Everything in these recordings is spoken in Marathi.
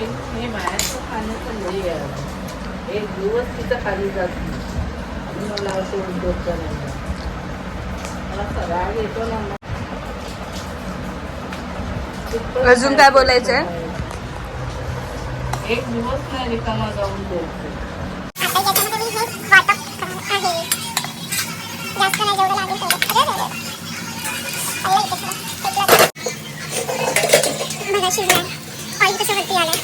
हे बाहेरचं आहे. एक दिवस तिथं खाली जात नाही. आणि मला असे उद्योग करायला. मला सगळा येतो ना. मग. तिथपर्यंत अजून काय बोलायचंय? एक दिवस नाही रिकामा जाऊन याच्यामध्ये मी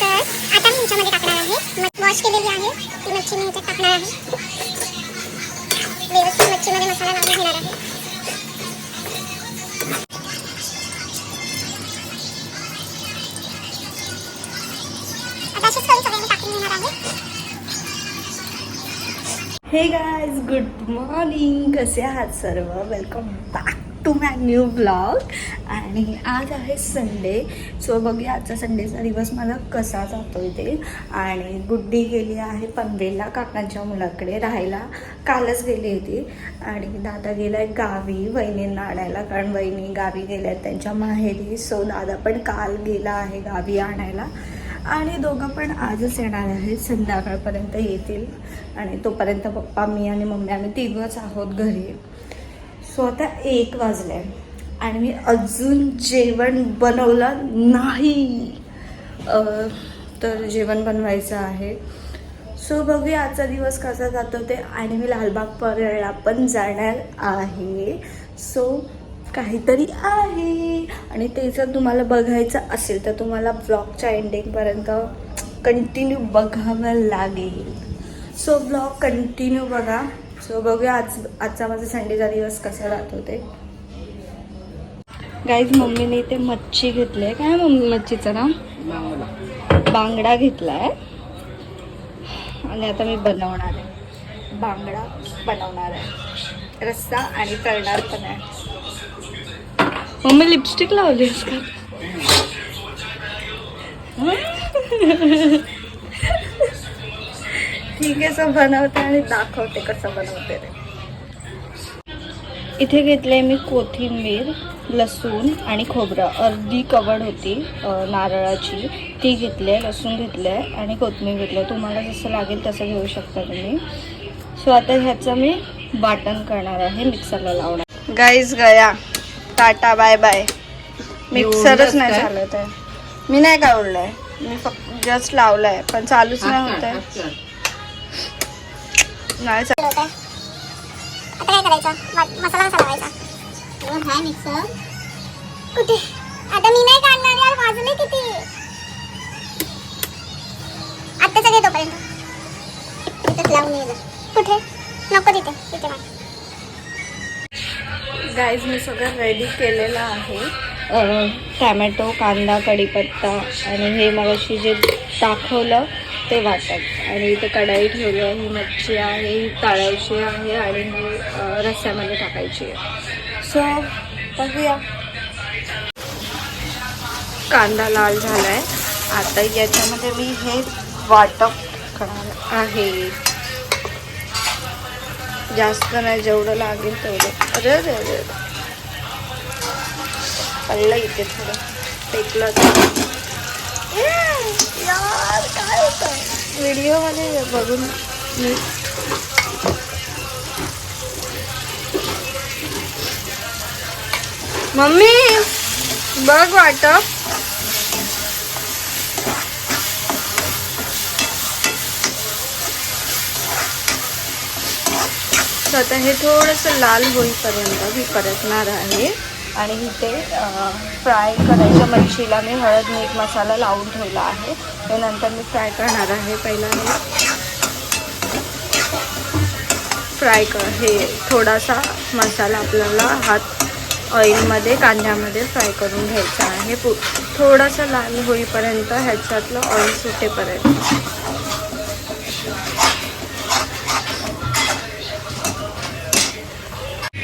तर आता मी ह्याच्यामध्ये टाकणार आहे. वॉश केलेली आहे. ती मच्छी मी ह्याच्यात टाकणार आहे. व्यवस्थित मच्छीमध्ये मसाला लावून घेणार आहे. घेणार आहे. हे गायज गुड मॉर्निंग कसे आहात सर्व? Welcome back to my new blog आणि आज आहे संडे सो बघूया आजचा संडेचा दिवस मला कसा जातो इथे आणि गुड्डी गेली आहे पनवेलला काकांच्या मुलाकडे राहायला. कालच गेली होती. आणि दादा गेला आहे गावी वहिनींना आणायला. कारण वहिनी गावी गेल्या आहेत त्यांच्या माहेरी. सो दादा पण काल गेला आहे गावी आणायला. आणि दोघं पण आजच येणार आहेत संध्याकाळपर्यंत येतील. आणि तोपर्यंत पप्पा मी आणि मम्मी आम्ही तिघंच आहोत घरी. सो आता एक वाजले आणि मी अजून जेवण बनवलं नाही. तर जेवण बनवायचं आहे. सो बघूया आजचा दिवस कसा जातो ते. आणि मी लालबाग परळला पण जाणार आहे. सो काहीतरी आहे. आणि ते जर तुम्हाला बघायचं असेल तर तुम्हाला ब्लॉगच्या एंडिंगपर्यंत कंटिन्यू बघावं लागेल. सो ब्लॉग कंटिन्यू बघा. सो बघूया आज आजचा माझा संडेचा दिवस कसा जातो ते. गाईज मम्मीने इथे मच्छी घेतली आहे काय मम्मी मच्छीचं नाव? बांगडा. घेतला आहे आणि आता मी बनवणार आहे. बांगडा बनवणार आहे. रस्सा आणि तळणार पण आहे. मम्मी लिपस्टिक लावलीस का? ठीक आहे सो बनवते आणि दाखवते कसं बनवते ते. इथे घेतले मी कोथिंबीर लसूण आणि खोबरं. अर्धी कवड होती नारळाची. ती घेतली आहे लसूण घेतलं आहे आणि कोथिंबीर घेतलं आहे तुम्हाला जसं लागेल तसं घेऊ शकता तुम्ही. सो आता ह्याचं मी वाटण करणार आहे मिक्सरला लावणार. गाईज गया. टाटा बाय बाय मिक्सरच नाही? चालत आहे मी नाही काय उडलंय मी फक्त जस्ट लावलंय पण चालूच नाही होत आहे. नाही आता काय करायचं? मसाला कसा लावायचा. Hi mixer. कुठे? आता मी नाही काढणार यार वाजले किती? आत्ताच घे तोपर्यंत. इथेच लावून. कुठे? नको तिथे. तिथे. गाईज मी सगळं रेडी केलेलं आहे. टॅमॅटो कांदा कढीपत्ता आणि हे मगाशी जे दाखवलं ते वाटत. आणि इथे कढाई ठेवली आहे ही मच्छी आहे ही तळायची आहे आणि ही रस्स्यामध्ये टाकायची आहे. सो बघूया. कांदा लाल झाला आहे आता याच्यामध्ये मी हे वाटप करणार आहे. जास्त नाही जेवढं लागेल तेवढं. अरे अरे अरे अरे. पडलं इथे थोडं. टेकलं ए, यार काय होतं? व्हिडिओमध्ये बघून मी मम्मी बघ वाटप. आता हे थोडंसं लाल होईपर्यंत मी परतणार आहे. आणि इथे फ्राय करायच्या मच्छीला मी हळद मीठ मसाला लावून ठेवला आहे. ते नंतर मी फ्राय करणार आहे पहिला मी फ्राय कर हे थोडासा मसाला आपल्याला हात ऑइलमध्ये कांद्यामध्ये फ्राय करून घ्यायचा आहे. पु थोडासा लाल होईपर्यंत ह्याच्यातलं ऑइल सुटेपर्यंत.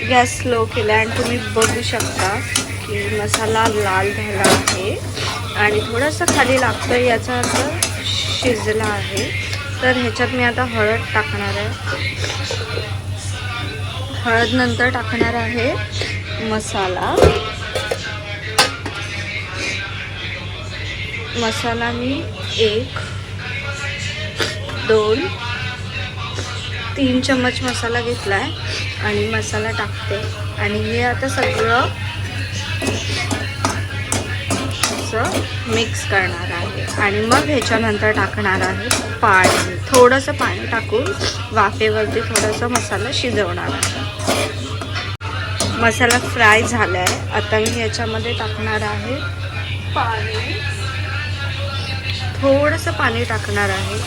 गॅस स्लो केला आणि तुम्ही बघू शकता की मसाला लाल झाला आहे. आणि थोडंसं खाली लागतं याचा अर्थ शिजला आहे. तर ह्याच्यात मी आता हळद टाकणार आहे. हळद नंतर टाकणार आहे मसाला. मसाला मी एक दोन तीन चम्मच मसाला घेतला आहे आणि मसाला टाकते. आणि हे आता सगळं असं मिक्स करणार आहे. आणि मग ह्याच्यानंतर टाकणार आहे पाणी. थोडंसं पाणी टाकून वाफेवरती थोडंसं मसाला शिजवणार आहे. मसाला फ्राय झाला आहे आता मी याच्यामध्ये टाकणार आहे पाणी. थोडंसं पाणी टाकणार आहे.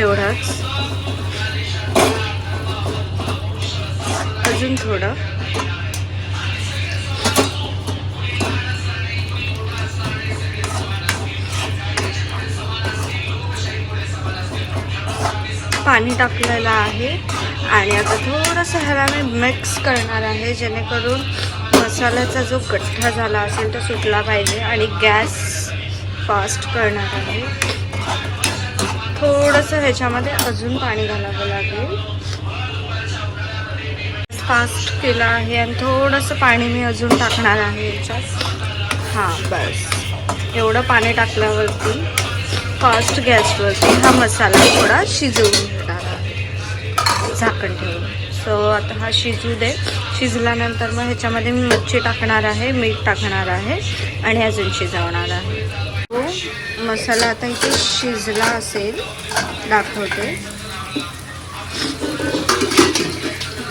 एवढंच. अजून थोडं. पाणी टाकलेलं आहे आणि आता थोडंसं ह्याला मी मिक्स करणार आहे जेणेकरून मसाल्याचा जो गठ्ठा झाला असेल तो सुटला पाहिजे आणि गॅस फास्ट करणार आहे. थोडंसं ह्याच्यामध्ये अजून पाणी घालावं लागेल. फास्ट केला आहे आणि थोडंसं पाणी मी अजून टाकणार आहे याच्यात. हां बस. एवढं पाणी टाकल्यावरती फास्ट गॅसवरती हा मसाला थोडा शिजवून घेणार आहे. झाकण ठेवून. सो आता हा शिजू दे. शिजल्यानंतर मग ह्याच्यामध्ये मी मच्छी टाकणार आहे मीठ टाकणार आहे आणि अजून शिजवणार आहे. तो मसाला आता इथे शिजला असेल दाखवते.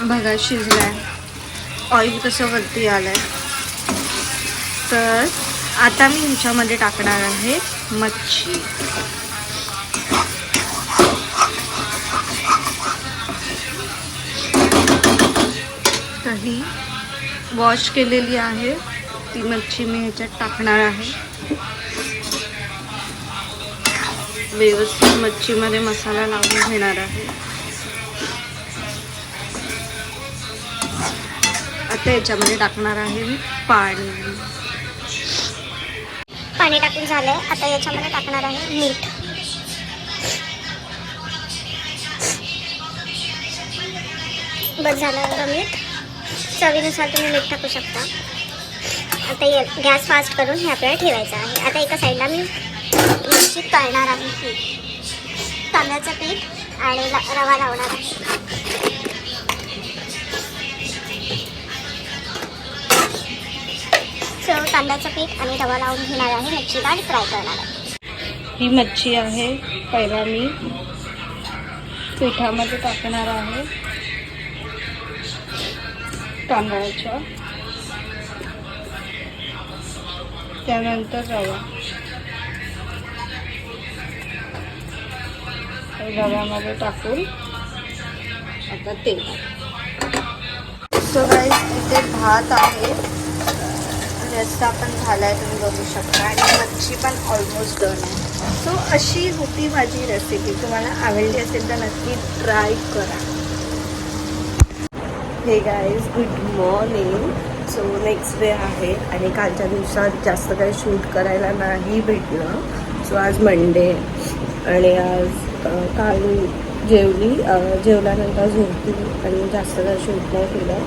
बघा शिजलाय. ऑइल कसं वरती आलंय. तर आता मी ह्याच्यामध्ये टाकणार आहे मच्छी. तर ही वॉश केलेली आहे. ती मच्छी मी ह्याच्यात टाकणार आहे. व्यवस्थित मच्छीमध्ये मसाला लावून घेणार आहे. आता याच्यामध्ये टाकणार आहे मी पाणी. पाणी टाकून झालंय. आता याच्यामध्ये टाकणार आहे मीठ. बस झालं एवढं मीठ. चवीनुसार तुम्ही मीठ टाकू शकता. आता ये गॅस फास्ट करून हे आपल्याला ठेवायचं आहे. आता एका साईडला मी मिरची तळणार आहे. तांदळाचं पीठ आणि रवा लावणार आहे. सो तांदळाचं पीठ आणि रवा लावून घेणार आहे. मच्छी डाळ फ्राय करणार आहे. ही मच्छी आहे. पहिला मी पिठामध्ये टाकणार आहे. तांदळाच्या. त्यानंतर रवा. रव्यामध्ये टाकून आता तेल. सो गाईस इथे भात आहे. रस्ता पण झाला आहे तुम्ही बघू शकता. आणि मच्छी पण ऑलमोस्ट डन आहे. सो अशी होती माझी रेसिपी तुम्हाला आवडली असेल तर नक्की ट्राय करा. Hey guys good morning so next day आहे आणि कालच्या दिवसात जास्त काही शूट करायला नाही भेटलं. सो आज मंडे आणि आज काल जेवली जेवल्यानंतर झोपली आणि जास्त जर शूट नाही केलं.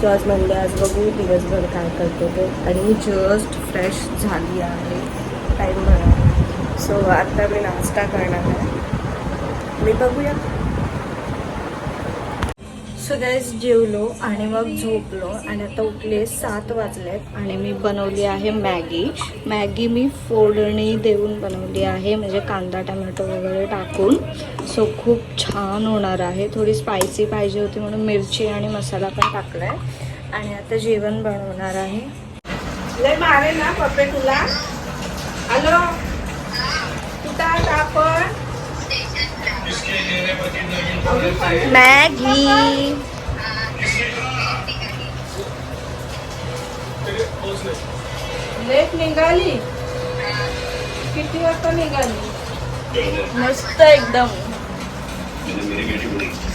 सो आज मंडे आज बघू दिवसभर काय करते ते. आणि जस्ट फ्रेश झाली आहे. टाईम भरा सो आत्ता मी नाश्ता करणार आहे. मी बघूया. सो गॅस जेवलो आणि मग झोपलो. आणि आता उठले सात वाजलेत आणि मी बनवली आहे मॅगी. मॅगी मी फोडणी देऊन बनवली आहे म्हणजे कांदा टमॅटो वगैरे टाकून. सो खूप छान होणार आहे. थोडी स्पायसी पाहिजे होती म्हणून मिरची आणि मसाला पण टाकला आहे आणि आता जेवण बनवणार आहे. लय मारे ना पप्पे तुला. हॅलो? कुठं आपण? मॅगी। लेट निघाली? किती वाजता निघाली? मस्त एकदम.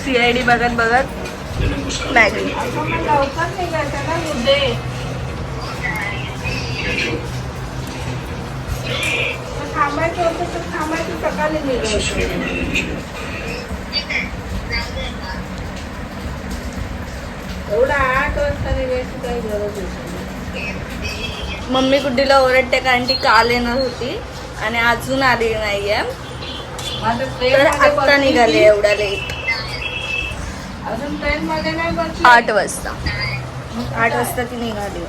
सी आय डी बघत बघत मॅगी. लवकर निघायचं ना मग थांबायचं होतं तर थांबायचं सकाळी निघायचं. एवढा काही गरज मम्मी गुड्डीला ओरडते कारण ती काल येणार होती आणि अजून आली नाहीये. तर ट्रेन आत्ता निघाली एवढ्या लेट अजून ट्रेन मध्ये नाही आठ वाजता. आठ वाजता ती निघाली.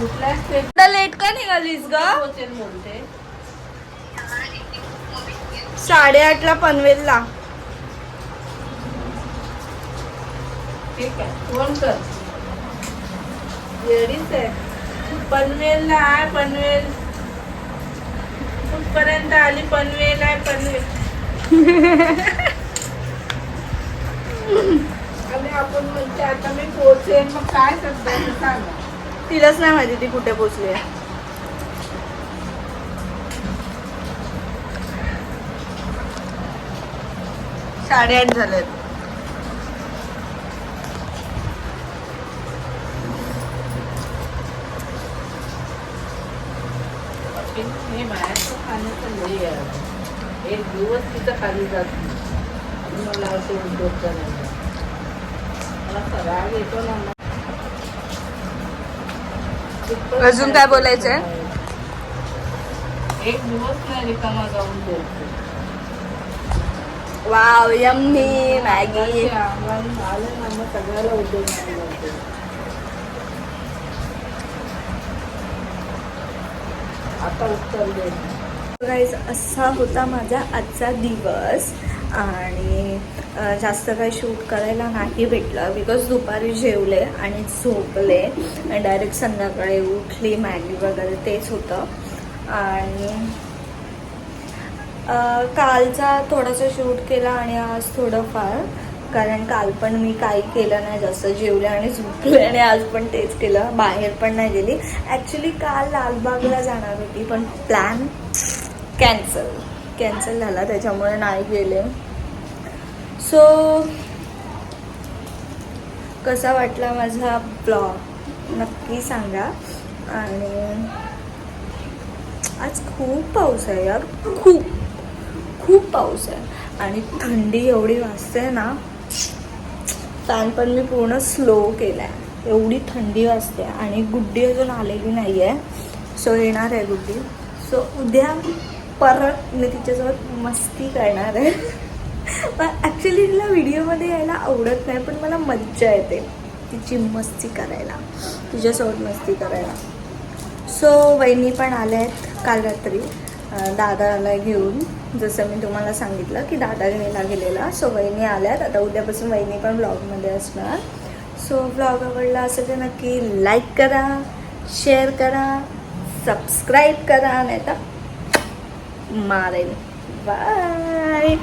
एवढं लेट का निघालीस ग? साडेआठला पनवेलला. ठीक आहे फोन कर येडीच आहे पनवेलला आहे पनवेल कुठपर्यंत आली पनवेल आहे पनवेल आणि आपण म्हणते आता मी पोहोचेन मग काय करता सांगा तिलाच नाही माहिती ती कुठे पोचली साडेआठ झालेत हे लई आहे. एक दिवस तिथं खाली जात नाही. मला असं उद्योग करायला असा राग येतो ना अजून काय बोलायचंय? एक दिवस नाही रिकामा जाऊन बोलतो वाव यम्मी मॅगी. आलं ना मग सगळ्याला उद्योग नाही लागतो. आता उत्तर दे गाईज असा होता माझा आजचा दिवस. आणि जास्त काही शूट करायला नाही भेटलं बिकॉज दुपारी जेवले आणि झोपले. डायरेक्ट संध्याकाळी उठली मॅगी वगैरे तेच होतं. आणि कालचा थोडासा शूट केला आणि आज थोडंफार कारण काल पण मी काही केलं नाही जास्त जेवले आणि झोपले आणि आज पण तेच केलं. बाहेर पण नाही गेली. ॲक्च्युली काल लालबागला जाणार होती पण प्लॅन कॅन्सल कॅन्सल झाला त्याच्यामुळे नाही गेले. सो कसा वाटला माझा ब्लॉग नक्की सांगा. आणि आज खूप पाऊस आहे यार. खूप. खूप पाऊस आहे. आणि थंडी एवढी वाजते ना. फॅन पण मी पूर्ण स्लो केला आहे एवढी थंडी वाजते आणि गुड्डी अजून आलेली नाही आहे सो येणार आहे गुड्डी. सो उद्या परत मी तिच्यासोबत मस्ती करणार आहे. पण ॲक्च्युली तिला व्हिडिओमध्ये यायला आवडत नाही पण मला मज्जा येते तिची मस्ती करायला. तिच्यासोबत मस्ती करायला. सो वहिनी पण आल्या आहेत काल रात्री. दादाला घेऊन जसं मी तुम्हाला सांगितलं की दादा घ्यायला गेलेला सो वहिनी आल्यात. आता उद्यापासून वहिनी पण ब्लॉगमध्ये असणार. सो ब्लॉग आवडला असेल तर नक्की लाईक करा शेअर करा सबस्क्राईब करा नाही तर मारेल बाय